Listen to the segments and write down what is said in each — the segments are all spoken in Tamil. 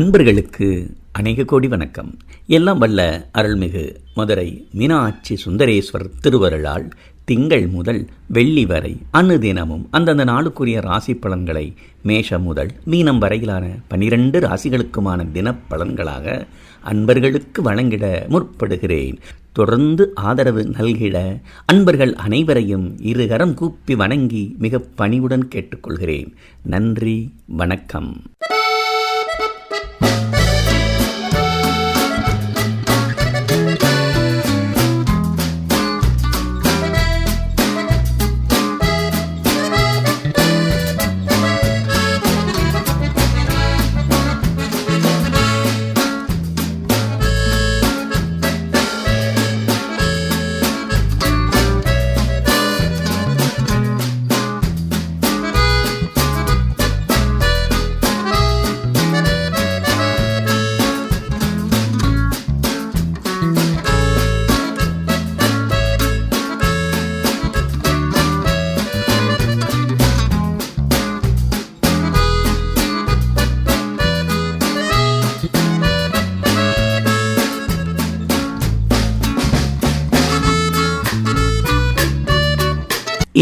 அன்பர்களுக்கு அநேக கோடி வணக்கம். எல்லாம் வல்ல அருள்மிகு மதுரை மீனாட்சி சுந்தரேஸ்வர் திருவருளால் திங்கள் முதல் வெள்ளி வரை அனுதினமும் அந்தந்த நாளுக்குரிய ராசி பலன்களை மேஷம் முதல் மீனம் வரையிலான பனிரெண்டு ராசிகளுக்குமான தினப்பலன்களாக அன்பர்களுக்கு வழங்கிட முற்படுகிறேன். தொடர்ந்து ஆதரவு நல்கிட அன்பர்கள் அனைவரையும் இருகரம் கூப்பி வணங்கி மிக பணிவுடன் கேட்டுக்கொள்கிறேன். நன்றி வணக்கம்.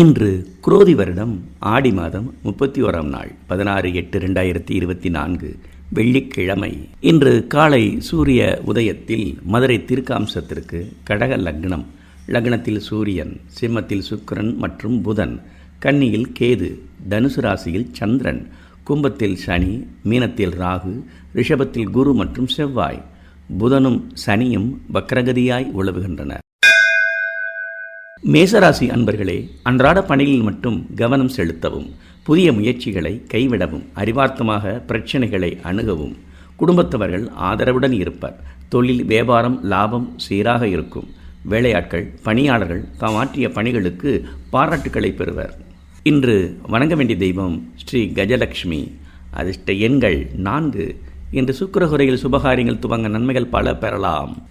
இன்று குரோதி வருடம் ஆடி மாதம் முப்பத்தி ஓராம் நாள் பதினாறு எட்டு ரெண்டாயிரத்தி இருபத்தி நான்கு வெள்ளிக்கிழமை. இன்று காலை சூரிய உதயத்தில் மதுரை திருக்காம்சத்திற்கு கடக லக்னம். லக்னத்தில் சூரியன் சிம்மத்தில் சுக்கரன் மற்றும் புதன் கன்னியில் கேது தனுசு ராசியில் சந்திரன் கும்பத்தில் சனி மீனத்தில் ராகு ரிஷபத்தில் குரு மற்றும் செவ்வாய். புதனும் சனியும் வக்ரகதியாய் உழவுகின்றனர் மேசராசி அன்பர்களே அன்றாட பணியில் மட்டும் கவனம் செலுத்தவும் புதிய முயற்சிகளை கைவிடவும் அறிவார்த்தமாக பிரச்சனைகளை அணுகவும். குடும்பத்தவர்கள் ஆதரவுடன் இருப்பர். தொழில் வியாபாரம் லாபம் சீராக இருக்கும். வேலையாட்கள் பணியாளர்கள் தாம் ஆற்றிய பணிகளுக்கு பாராட்டுக்களை பெறுவர். இன்று வணங்க வேண்டிய தெய்வம் ஸ்ரீ கஜலட்சுமி அதிர்ஷ்ட எண்கள் நான்கு. இன்று சுக்கரகுரையில் சுபகாரியங்கள் துவங்க நன்மைகள் பல பெறலாம்.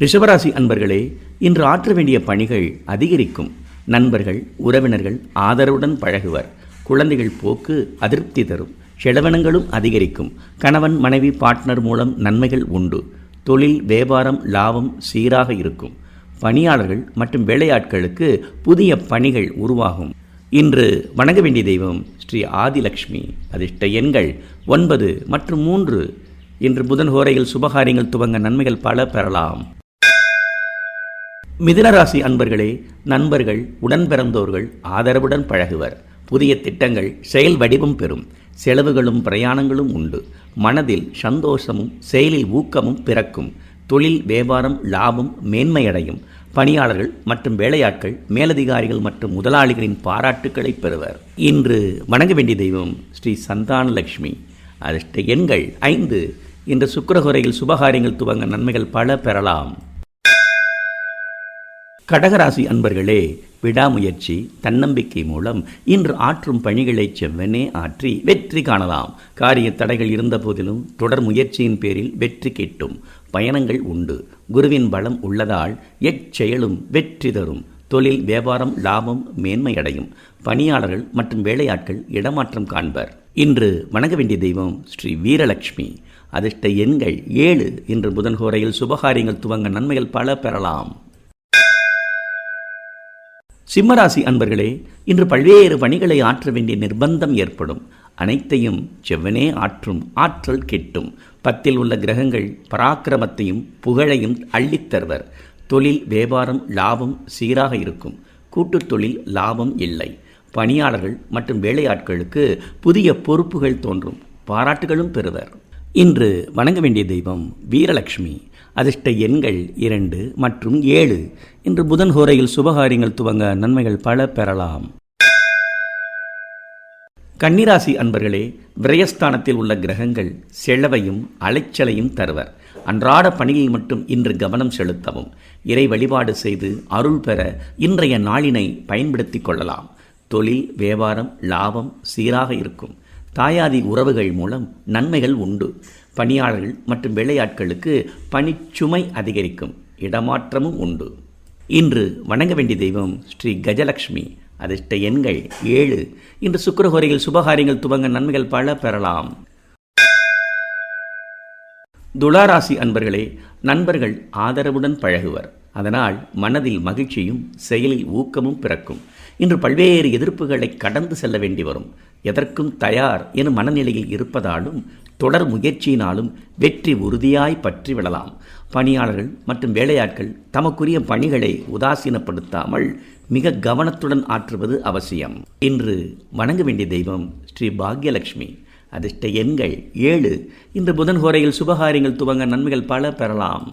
ரிஷபராசி அன்பர்களே இன்று ஆற்ற வேண்டிய பணிகள் அதிகரிக்கும். நண்பர்கள் உறவினர்கள் ஆதரவுடன் பழகுவர். குழந்தைகள் போக்கு அதிருப்தி தரும். செலவினங்களும் அதிகரிக்கும். கணவன் மனைவி பார்ட்னர் மூலம் நன்மைகள் உண்டு. தொழில் வியாபாரம் லாபம் சீராக இருக்கும். பணியாளர்கள் மற்றும் வேலையாட்களுக்கு புதிய பணிகள் உருவாகும். இன்று வணங்க வேண்டிய தெய்வம் ஸ்ரீ ஆதிலக்ஷ்மி அதிர்ஷ்ட எண்கள் ஒன்பது மற்றும் மூன்று. இன்று புதன் ஹோரையில் சுபகாரியங்கள் துவங்க நன்மைகள் பல பெறலாம். மிதுனராசி அன்பர்களே நண்பர்கள் உடன் பிறந்தோர்கள் ஆதரவுடன் பழகுவர். புதிய திட்டங்கள் செயல் வடிவம் பெறும். செலவுகளும் பிரயாணங்களும் உண்டு. மனதில் சந்தோஷமும் செயலில் ஊக்கமும் பிறக்கும். தொழில் வியாபாரம் லாபம் மேன்மையடையும். பணியாளர்கள் மற்றும் வேலையாட்கள் மேலதிகாரிகள் மற்றும் முதலாளிகளின் பாராட்டுக்களை பெறுவர். இன்று வணங்க வேண்டிய தெய்வம் ஸ்ரீ சந்தானலட்சுமி. அதிர்ஷ்ட எண்கள் ஐந்து. இன்று சுக்கரகுரையில் சுபகாரியங்கள் துவங்க நன்மைகள் பல பெறலாம். கடகராசி அன்பர்களே விடாமுயற்சி தன்னம்பிக்கை மூலம் இன்று ஆற்றும் பணிகளை செவ்வனே ஆற்றி வெற்றி காணலாம். காரிய தடைகள் இருந்த போதிலும் தொடர் முயற்சியின் பேரில் வெற்றி கிட்டும். பயணங்கள் உண்டு. குருவின் பலம் உள்ளதால் எச்செயலும் வெற்றி தரும். தொழில் வியாபாரம் லாபம் மேன்மையடையும். பணியாளர்கள் மற்றும் வேலையாட்கள் இடமாற்றம் காண்பர். இன்று வணங்க வேண்டிய தெய்வம் ஸ்ரீ வீரலட்சுமி. அதிர்ஷ்ட எண்கள் ஏழு இன்று புதன் கோரையில் சுபகாரியங்கள் துவங்க நன்மைகள் பல பெறலாம். சிம்மராசி அன்பர்களே இன்று பல்வேறு பணிகளை ஆற்ற வேண்டிய நிர்பந்தம் ஏற்படும். அனைத்தையும் செவ்வனே ஆற்றும் ஆற்றல் கெட்டும். பத்தில் உள்ள கிரகங்கள் பராக்கிரமத்தையும் புகழையும் அள்ளித்தருவர் தொழில் வியாபாரம் லாபம் சீராக இருக்கும். கூட்டுத் தொழில் லாபம் இல்லை. பணியாளர்கள் மற்றும் வேலையாட்களுக்கு புதிய பொறுப்புகள் தோன்றும். பாராட்டுகளும் பெறுவர். இன்று வணங்க வேண்டிய தெய்வம் வீரலட்சுமி அதிர்ஷ்ட எண்கள் இரண்டு மற்றும் ஏழு. இன்று புதன் ஹோரையில் சுபகாரியங்கள் துவங்க நன்மைகள் பல பெறலாம். கன்னிராசி அன்பர்களே விரயஸ்தானத்தில் உள்ள கிரகங்கள் செலவையும் அலைச்சலையும் தருவர். அன்றாட பணியை மட்டும் இன்று கவனம் செலுத்தவும். இறை வழிபாடு செய்து அருள் பெற இன்றைய நாளினை பயன்படுத்திக் கொள்ளலாம். தொழில் வியாபாரம் லாபம் சீராக இருக்கும். தாயாதி உறவுகள் மூலம் நன்மைகள் உண்டு. பணியாளர்கள் மற்றும் வேலையாட்களுக்கு பணிச்சுமை அதிகரிக்கும். இடமாற்றமும் உண்டு. இன்று வணங்க வேண்டிய தெய்வம் ஸ்ரீ கஜலட்சுமி அதிர்ஷ்ட எண்கள் ஏழு. இன்று சுக்கரஹோரையில் சுபகாரியங்கள் துவங்க நன்மைகள் பல பெறலாம். துளாராசி அன்பர்களே நண்பர்கள் ஆதரவுடன் பழகுவர். அதனால் மனதில் மகிழ்ச்சியும் செயலில் ஊக்கமும் பிறக்கும். இன்று பல்வேறு எதிர்ப்புகளை கடந்து செல்ல வேண்டி வரும். எதற்கும் தயார் எனும் மனநிலையில் இருப்பதாலும் தொடர் முயற்சியினாலும் வெற்றி உறுதியாய் பற்றி விடலாம். பணியாளர்கள் மற்றும் வேலையாட்கள் தமக்குரிய பணிகளை உதாசீனப்படுத்தாமல் மிக கவனத்துடன் ஆற்றுவது அவசியம். இன்று வணங்க வேண்டிய தெய்வம் ஸ்ரீ பாக்யலட்சுமி அதிர்ஷ்ட எண்கள் ஏழு. இந்த புதன் ஹோரையில் சுபகாரியங்கள் துவங்க நன்மைகள் பல பெறலாம்.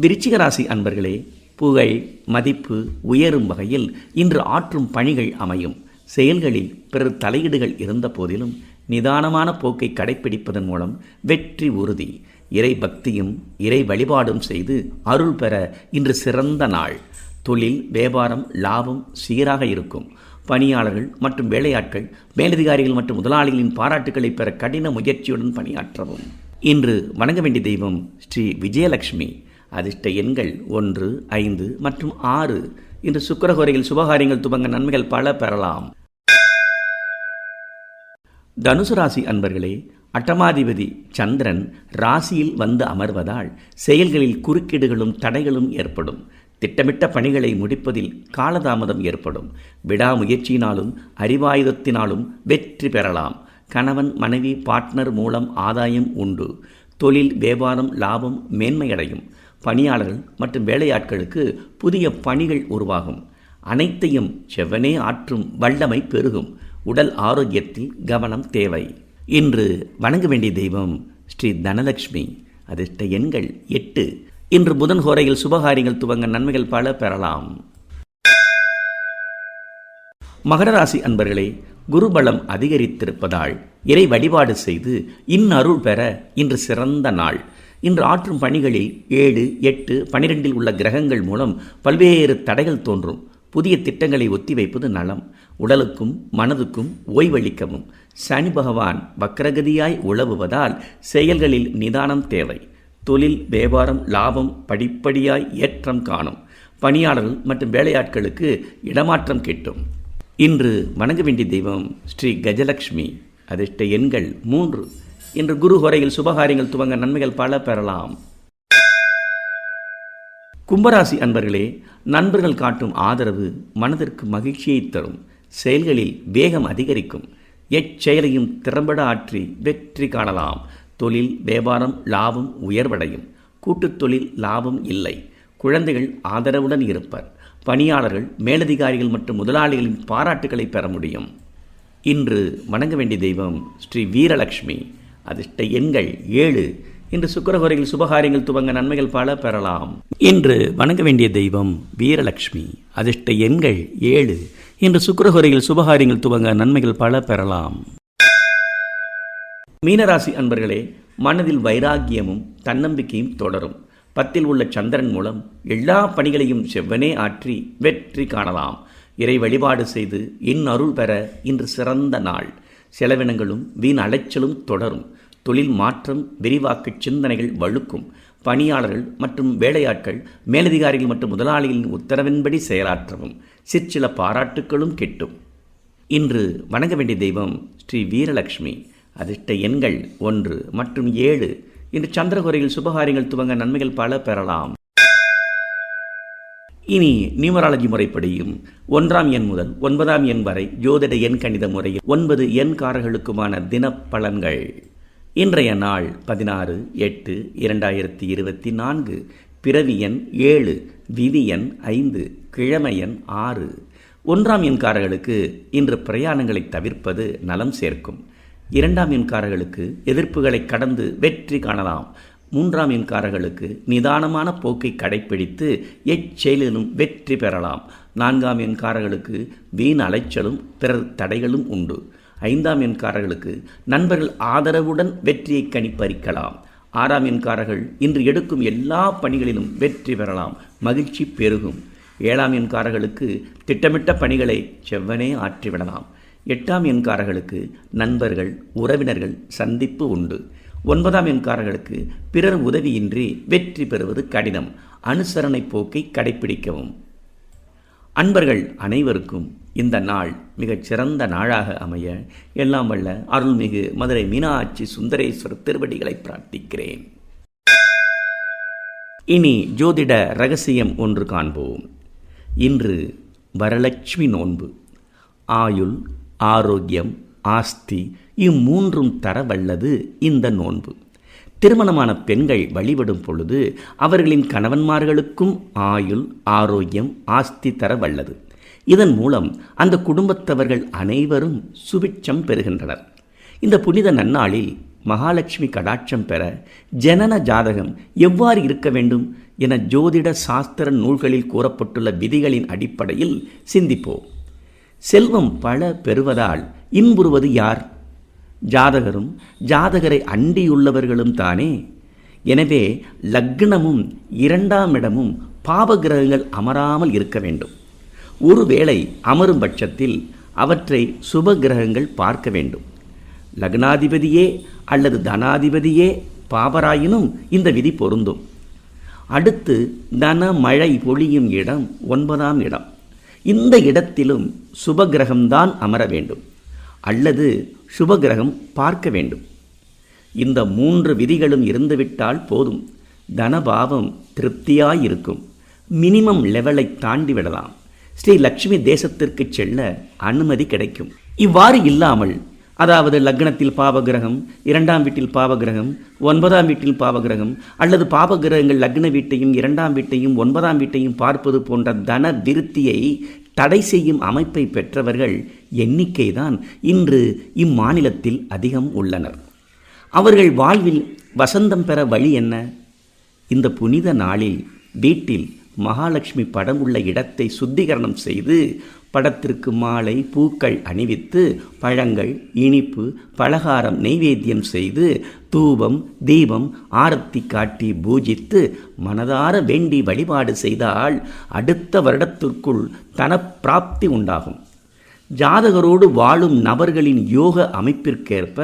விருச்சிக ராசி அன்பர்களே புகழ் மதிப்பு உயரும் வகையில் இன்று ஆற்றும் பணிகள் அமையும். செயல்களில் பிறர் தலையீடுகள் இருந்த போதிலும் நிதானமான போக்கை கடைப்பிடிப்பதன் மூலம் வெற்றி உறுதி. இறை பக்தியும் இறை வழிபாடும் செய்து அருள் பெற இன்று சிறந்த நாள். தொழில் வியாபாரம் லாபம் சீராக இருக்கும். பணியாளர்கள் மற்றும் வேலையாட்கள் மேலதிகாரிகள் மற்றும் முதலாளிகளின் பாராட்டுகளை பெற கடின முயற்சியுடன் பணியாற்றவும். இன்று வணங்க வேண்டிய தெய்வம் ஸ்ரீ விஜயலட்சுமி அதிர்ஷ்ட எண்கள் ஒன்று ஐந்து மற்றும் ஆறு. இன்று சுக்கரகோரையில் சுபகாரியங்கள் துவங்க நன்மைகள் பல பெறலாம். தனுசு ராசி அன்பர்களே அட்டமாதிபதி சந்திரன் ராசியில் வந்து அமர்வதால் செயல்களில் குறுக்கீடுகளும் தடைகளும் ஏற்படும். திட்டமிட்ட பணிகளை முடிப்பதில் காலதாமதம் ஏற்படும். விடாமுயற்சியினாலும் அறிவாயுதத்தினாலும் வெற்றி பெறலாம். கணவன் மனைவி பார்ட்னர் மூலம் ஆதாயம் உண்டு. தொழில் வியாபாரம் லாபம் மேன்மையடையும். பணியாளர்கள் மற்றும் வேலையாட்களுக்கு புதிய பணிகள் உருவாகும். அனைத்தையும் செவ்வனே ஆற்றும் வல்லமை பெருகும். உடல் ஆரோக்கியத்தில் கவனம் தேவை. இன்று வணங்க வேண்டிய தெய்வம் ஸ்ரீ தனலட்சுமி அதிர்ஷ்ட எண்கள் எட்டு. இன்று புதன் ஹோரையில் சுபகாரியங்கள் துவங்க நன்மைகள் பல பெறலாம். மகர ராசி அன்பர்களே குருபலம் அதிகரித்திருப்பதால் இறை வழிபாடு செய்து இன்னருள் பெற இன்று சிறந்த நாள். இன்று ஆற்றும் பணிகளில் ஏழு எட்டு பனிரெண்டில் உள்ள கிரகங்கள் மூலம் பல்வேறு தடைகள் தோன்றும். புதிய திட்டங்களை ஒத்திவைப்பது நலம். உடலுக்கும் மனதுக்கும் ஓய்வளிக்கவும். சனி பகவான் வக்ரகதியாய் உழவுவதால் செயல்களில் நிதானம் தேவை. தொழில் வியாபாரம் லாபம் படிப்படியாய் ஏற்றம் காணும். பணியாளர்கள் மற்றும் வேலையாட்களுக்கு இடமாற்றம் கிட்டும். இன்று வணங்க வேண்டிய தெய்வம் ஸ்ரீ கஜலக்ஷ்மி. அதிர்ஷ்ட எண்கள் மூன்று. இன்று குரு ஹோரையில் சுபகாரியங்கள் துவங்க நன்மைகள் பல பெறலாம். கும்பராசி அன்பர்களே நண்பர்கள் காட்டும் ஆதரவு மனதிற்கு மகிழ்ச்சியை தரும். செயல்களில் வேகம் அதிகரிக்கும். எச்செயலையும் திறம்பட ஆற்றி வெற்றி காணலாம். தொழில் வியாபாரம் லாபம் உயர்வடையும். கூட்டுத் தொழில் லாபம் இல்லை. குழந்தைகள் ஆதரவுடன் இருப்பர். பணியாளர்கள் மேலதிகாரிகள் மற்றும் முதலாளிகளின் பாராட்டுகளை பெற முடியும். இன்று வணங்க வேண்டிய தெய்வம் ஸ்ரீ வீரலட்சுமி அதிர்ஷ்ட எண்கள் ஏழு. இன்று சுக்கரகுரையில் சுபகாரியங்கள் துவங்க நன்மைகள் பல பெறலாம். இன்று வணங்க வேண்டிய தெய்வம் வீரலட்சுமி அதிர்ஷ்ட எண்கள் ஏழு. இன்று சுக்கரகுரையில் சுபகாரியங்கள் துவங்க நன்மைகள் பல பெறலாம். மீனராசி அன்பர்களே மனதில் வைராக்கியமும் தன்னம்பிக்கையும் தொடரும். பத்தில் உள்ள சந்திரன் மூலம் எல்லா பணிகளையும் செவ்வனே ஆற்றி வெற்றி காணலாம். இறை வழிபாடு செய்து இன் அருள் பெற இன்று சிறந்த நாள். செலவினங்களும் வீண் அலைச்சலும் தொடரும். தொழில் மாற்றம் விரிவாக்க சிந்தனைகள் வழுக்கும். பணியாளர்கள் மற்றும் வேலையாட்கள் மேலதிகாரிகள் மற்றும் முதலாளிகளின் உத்தரவின்படி செயலாற்றவும் சிற்சில பாராட்டுக்களும் கிட்டும். இன்று வணங்க வேண்டிய தெய்வம் ஸ்ரீ வீரலட்சுமி அதிர்ஷ்ட எண்கள் ஒன்று மற்றும் ஏழு. இன்று சந்திரகுரையில் சுபகாரியங்கள் துவங்க நன்மைகள் பல பெறலாம். இனி நியூமராலஜி முறைப்படியும் ஒன்றாம் எண் முதல் ஒன்பதாம் எண் வரை ஜோதிட எண் கணித முறையில் ஒன்பது எண் காரர்களுக்குமான தினப்பலன்கள். இன்றைய நாள் பதினாறு எட்டு இரண்டாயிரத்தி இருபத்தி நான்கு. பிறவி எண் ஏழு விதி எண் ஐந்து கிழமை எண் ஆறு. ஒன்றாம் எண்காரர்களுக்கு இன்று பிரயாணங்களை தவிர்ப்பது நலம் சேர்க்கும். இரண்டாம் எண்காரர்களுக்கு எதிர்ப்புகளை கடந்து வெற்றி காணலாம். மூன்றாம் எண்காரர்களுக்கு நிதானமான போக்கை கடைப்பிடித்து எச்செயலிலும் வெற்றி பெறலாம். நான்காம் எண்காரர்களுக்கு வீண் அலைச்சலும் பிறர் தடைகளும் உண்டு. ஐந்தாம் எண்காரர்களுக்கு நண்பர்கள் ஆதரவுடன் வெற்றியை கணிப்பறிக்கலாம். ஆறாம் எண்காரர்கள் இன்று எடுக்கும் எல்லா பணிகளிலும் வெற்றி பெறலாம். மகிழ்ச்சி பெருகும். ஏழாம் எண்காரர்களுக்கு திட்டமிட்ட பணிகளை செவ்வனே ஆற்றிவிடலாம். எட்டாம் எண்காரர்களுக்கு நண்பர்கள் உறவினர்கள் சந்திப்பு உண்டு. ஒன்பதாம் எண்காரர்களுக்கு பிறர் உதவியின்றி வெற்றி பெறுவது கடினம். அனுசரணை போக்கை கடைப்பிடிக்கவும். அன்பர்கள் அனைவருக்கும் இந்த நாள் மிகச் சிறந்த நாளாக அமைய எல்லாம் வல்ல அருள்மிகு மதுரை மீனாட்சி சுந்தரேஸ்வரர் திருவடிகளை பிரார்த்திக்கிறேன். இனி ஜோதிட ரகசியம் ஒன்று காண்போம். இன்று வரலட்சுமி நோன்பு. ஆயுள் ஆரோக்கியம் ஆஸ்தி இம்மூன்றும் தரவல்லது இந்த நோன்பு. திருமணமான பெண்கள் வழிபடும் பொழுது அவர்களின் கணவன்மார்களுக்கும் ஆயுள் ஆரோக்கியம் ஆஸ்தி தர வல்லது இதன் மூலம் அந்த குடும்பத்தவர்கள் அனைவரும் சுபிட்சம் பெறுகின்றனர். இந்த புனித நன்னாளில் மகாலட்சுமி கடாட்சம் பெற ஜனன ஜாதகம் எவ்வாறு இருக்க வேண்டும் என ஜோதிட சாஸ்திர நூல்களில் கூறப்பட்டுள்ள விதிகளின் அடிப்படையில் சிந்திப்போம். செல்வம் பல பெறுவதால் இன்புறுவது யார்? ஜாதகரும் ஜாதகரை அண்டியுள்ளவர்களும் தானே. எனவே லக்னமும் இரண்டாம் இடமும் பாவகிரகங்கள் அமராமல் இருக்க வேண்டும். ஒருவேளை அமரும் பட்சத்தில் அவற்றை சுப கிரகங்கள் பார்க்க வேண்டும். லக்னாதிபதியே அல்லது தனாதிபதியே பாபராயினும் இந்த விதி பொருந்தும். அடுத்து தன மழை பொழியும் இடம் ஒன்பதாம் இடம். இந்த இடத்திலும் சுபகிரகம்தான் அமர வேண்டும். அல்லது சுபகிரகம் பார்க்க வேண்டும். இந்த மூன்று விதிகளும் இருந்துவிட்டால் போதும். தனபாவம் திருப்தியாயிருக்கும். மினிமம் லெவலை தாண்டி விடலாம். ஸ்ரீ லக்ஷ்மி தேசத்திற்கு செல்ல அனுமதி கிடைக்கும். இவ்வாறு இல்லாமல் அதாவது லக்னத்தில் பாவகிரகம் இரண்டாம் வீட்டில் பாவகிரகம் ஒன்பதாம் வீட்டில் பாவகிரகம் அல்லது பாவகிரகங்கள் லக்ன வீட்டையும் இரண்டாம் வீட்டையும் ஒன்பதாம் வீட்டையும் பார்ப்பது போன்ற தன விருத்தியை தடை செய்யும் அமைப்பை பெற்றவர்கள் எண்ணிக்கைதான் இன்று இம்மாநிலத்தில் அதிகம் உள்ளனர். அவர்கள் வாழ்வில் வசந்தம் பெற வழி என்ன? இந்த புனித நாளில் வீட்டில் மகாலட்சுமி படம் உள்ள இடத்தை சுத்திகரணம் செய்து படத்திற்கு மாலை பூக்கள் அணிவித்து பழங்கள் இனிப்பு பலகாரம் நெய்வேத்தியம் செய்து தூபம் தீபம் ஆரத்தி காட்டி பூஜித்து மனதார வேண்டி வழிபாடு செய்தால் அடுத்த வருடத்திற்குள் தனப்பிராப்தி உண்டாகும். ஜாதகரோடு வாழும் நபர்களின் யோக அமைப்பிற்கேற்ப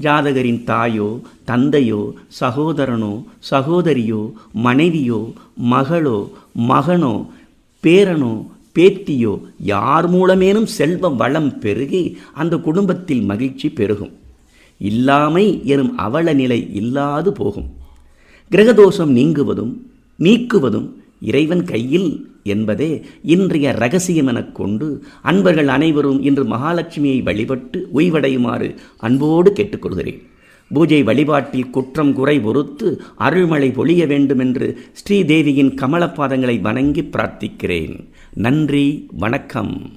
ஜாதகரின் தாயோ தந்தையோ சகோதரனோ சகோதரியோ மனைவியோ மகளோ மகனோ பேரனோ பேத்தியோ யார் மூலமேனும் செல்வ வளம் பெருகி அந்த குடும்பத்தில் மகிழ்ச்சி பெருகும். இல்லாமை எனும் அவல நிலை இல்லாது போகும். கிரகதோஷம் நீங்குவதும் நீக்குவதும் இறைவன் கையில் என்பதே இன்றைய ரகசியம் எனக் கொண்டு அன்பர்கள் அனைவரும் இன்று மகாலட்சுமியை வழிபட்டு உய்வடையுமாறு அன்போடு கேட்டுக்கொள்கிறேன். பூஜை வழிபாட்டில் குற்றம் குறை பொறுத்து அருள்மழை பொழிய வேண்டுமென்று ஸ்ரீதேவியின் கமலப்பாதங்களை வணங்கி பிரார்த்திக்கிறேன். நன்றி வணக்கம்.